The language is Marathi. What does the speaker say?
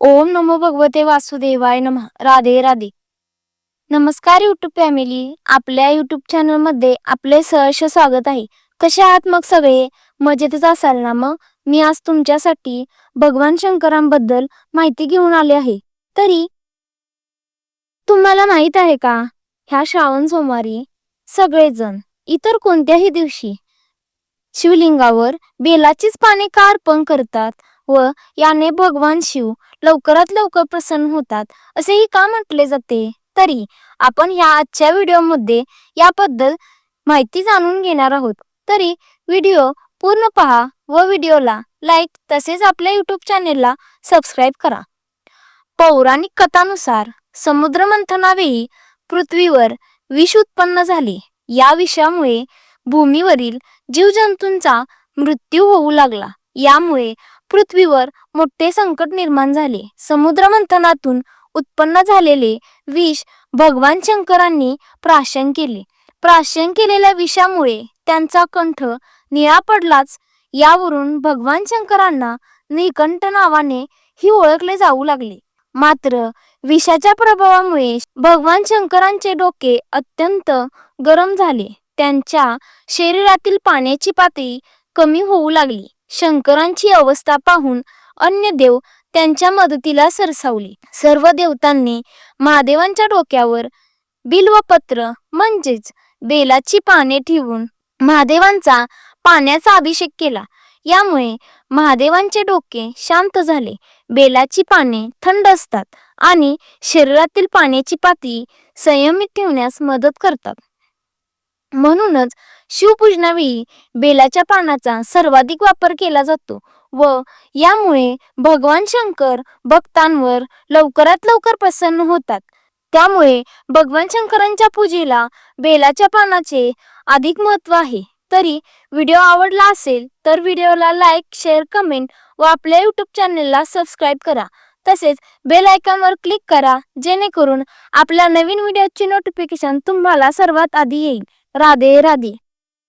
ओम नमो भगवते वासुदेवाय नमः. राधे राधे. नमस्कार युट्यूब फॅमिली आपल्या युट्यूब चॅनलमध्ये आपले सहर्ष स्वागत आहे. कसे आहात मग सगळे? मजेतच असाल ना मग? मी आज तुमच्यासाठी भगवान शंकरांबद्दल माहिती घेऊन आले आहे. तरी तुम्हाला माहीत आहे का? ह्या श्रावण सोमवारी सगळेजण इतर कोणत्याही दिवशी शिवलिंगावर बेलाचीच पाने का अर्पण करतात व याने भगवान शिव लवकरात लवकर प्रसन्न होतात असेही का म्हटले जाते? तरी आपण या आजच्या व्हिडिओमध्ये याबद्दल माहिती जाणून घेणार आहोत. तरी व्हिडिओ पूर्ण पहा व व्हिडिओला लाईक तसेच आपल्या यूट्यूब चॅनेलला सबस्क्राईब करा. पौराणिक कथानुसार समुद्र मंथनावेळी पृथ्वीवर विष उत्पन्न झाले. या विषामुळे भूमीवरील जीवजंतूंचा मृत्यू होऊ लागला. यामुळे पृथ्वीवर मोठे संकट निर्माण झाले. समुद्र मंथनातून उत्पन्न झालेले विष भगवान शंकरांनी प्राशन केले. प्राशन केलेल्या विषामुळे त्यांचा कंठ निळा पडलाच. यावरून भगवान शंकरांना निकंठ नावाने ही ओळखले जाऊ लागले. मात्र विषाच्या प्रभावामुळे भगवान शंकरांचे डोके अत्यंत गरम झाले. त्यांच्या शरीरातील पाण्याची पातळी कमी होऊ लागली. शंकरांची अवस्था पाहून अन्य देव त्यांच्या मदतीला सरसावले. सर्व देवतांनी महादेवांच्या डोक्यावर बिल्वपत्र म्हणजेच बेलाची पाने ठेवून महादेवांचा पाण्याचा अभिषेक केला. यामुळे महादेवांचे डोके शांत झाले. बेलाची पाने थंड असतात आणि शरीरातील पाण्याची पातळी संयमित ठेवण्यास मदत करतात. म्हणूनच शिवपूजनावेळी बेलाच्या पानाचा सर्वाधिक वापर केला जातो व यामुळे भगवान शंकर भक्तांवर लवकरात लवकर प्रसन्न होतात. त्यामुळे भगवान शंकरांच्या पूजेला बेलाच्या पानाचे अधिक महत्त्व आहे. तरी व्हिडिओ आवडला असेल तर व्हिडिओला लाईक शेअर कमेंट व आपल्या यूट्यूब चॅनलला सबस्क्राईब करा. तसेच बेल आयकॉनवर क्लिक करा जेणेकरून आपल्या नवीन व्हिडिओची नोटिफिकेशन तुम्हाला सर्वात आधी येईल. राधे राधे